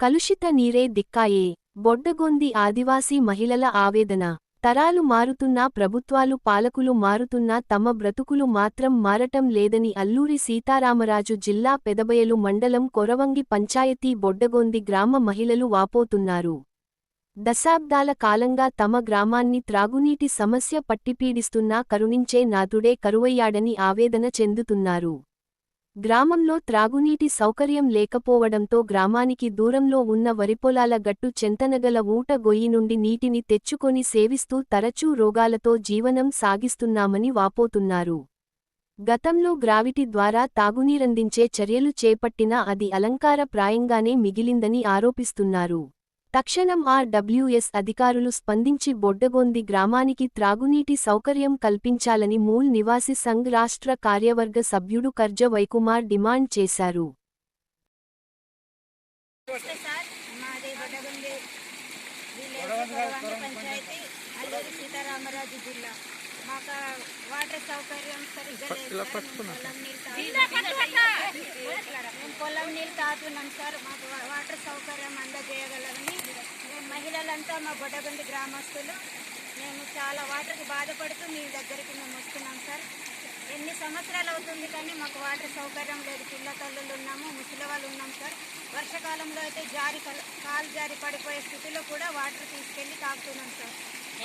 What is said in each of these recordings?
కలుషిత నీరే దిక్కాయే. బొడ్డగొంది ఆదివాసీ మహిళల ఆవేదన. తరాలు మారుతున్నా ప్రభుత్వాలు పాలకులు మారుతున్నా తమ బ్రతుకులు మాత్రం మారటం లేదని అల్లూరి సీతారామరాజు జిల్లా పెదబయలు మండలం కొరవంగి పంచాయతీ బొడ్డగొంది గ్రామ మహిళలు వాపోతున్నారు. దశాబ్దాల కాలంగా తమ గ్రామాన్ని త్రాగునీటి సమస్య పట్టిపీడిస్తున్నా కరుణించే నాథుడే కరువయ్యాడని ఆవేదన చెందుతున్నారు. గ్రామంలో త్రాగునీటి సౌకర్యం లేకపోవడంతో గ్రామానికి దూరంలో ఉన్న వరిపొలాల గట్టు చెంతనగల ఊట గొయ్యి నుండి నీటిని తెచ్చుకొని సేవిస్తూ తరచూ రోగాలతో జీవనం సాగిస్తున్నామని వాపోతున్నారు. గతంలో గ్రావిటి ద్వారా తాగునీరందించే చర్యలు చేపట్టినా అది అలంకార ప్రాయంగానే మిగిలిందని ఆరోపిస్తున్నారు. తక్షణం ఆర్డబ్ల్యూఎస్ అధికారులు స్పందించి బొడ్డగొంది గ్రామానికి త్రాగునీటి సౌకర్యం కల్పించాలని మూల్ నివాసి సంఘ్ రాష్ట్ర కార్యవర్గ సభ్యుడు కర్జ వైకుమార్ డిమాండ్ చేశారు. మాకు వాటర్ సౌకర్యం సరిగ్గా లేదు సార్. తాగుతున్నాం సార్ మాకు వాటర్ సౌకర్యం అందజేయగలరని. మేము మహిళలంతా మా బొడగండి గ్రామస్తులు. మేము చాలా వాటర్కి బాధపడుతూ మీ దగ్గరికి మేము వస్తున్నాం సార్. ఎన్ని సంవత్సరాలు అవుతుంది కానీ మాకు వాటర్ సౌకర్యం లేదు. పిల్ల తల్లులు ఉన్నాము ముసలి వాళ్ళు ఉన్నాం సార్. వర్షాకాలంలో అయితే జారి కాలు జారి పడిపోయే స్థితిలో కూడా వాటర్ తీసుకెళ్ళి తాగుతున్నాం సార్.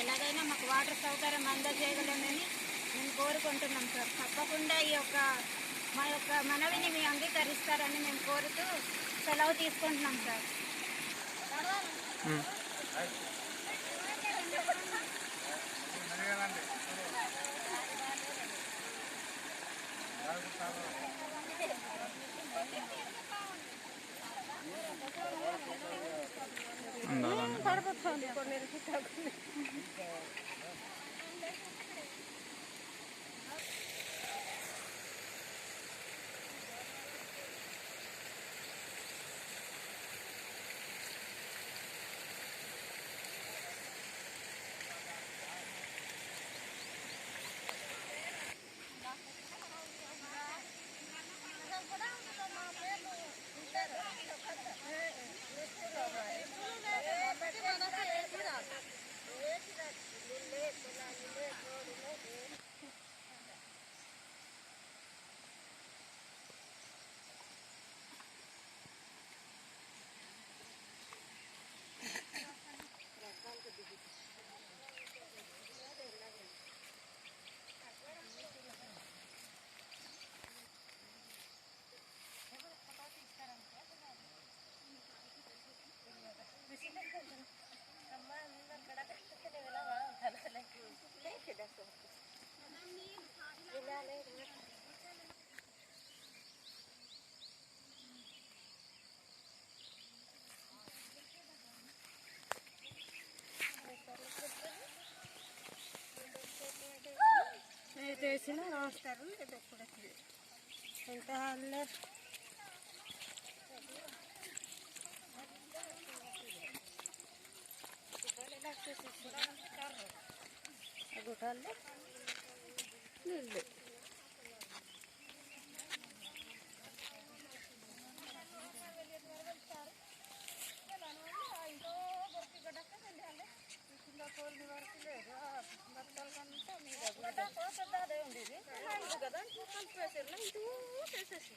ఎలాగైనా మాకు వాటర్ సౌకర్యం అందజేయగలమని మేము కోరుకుంటున్నాం సార్. తప్పకుండా ఈ యొక్క మా యొక్క మనవిని మీ అంగీకరిస్తారని మేము కోరుతూ సెలవు తీసుకుంటున్నాం సార్. చేసిన వస్తారు ఎంత అల్లరి గుట్టాలు నీళ్ళు puede hacerlas y tú haces así.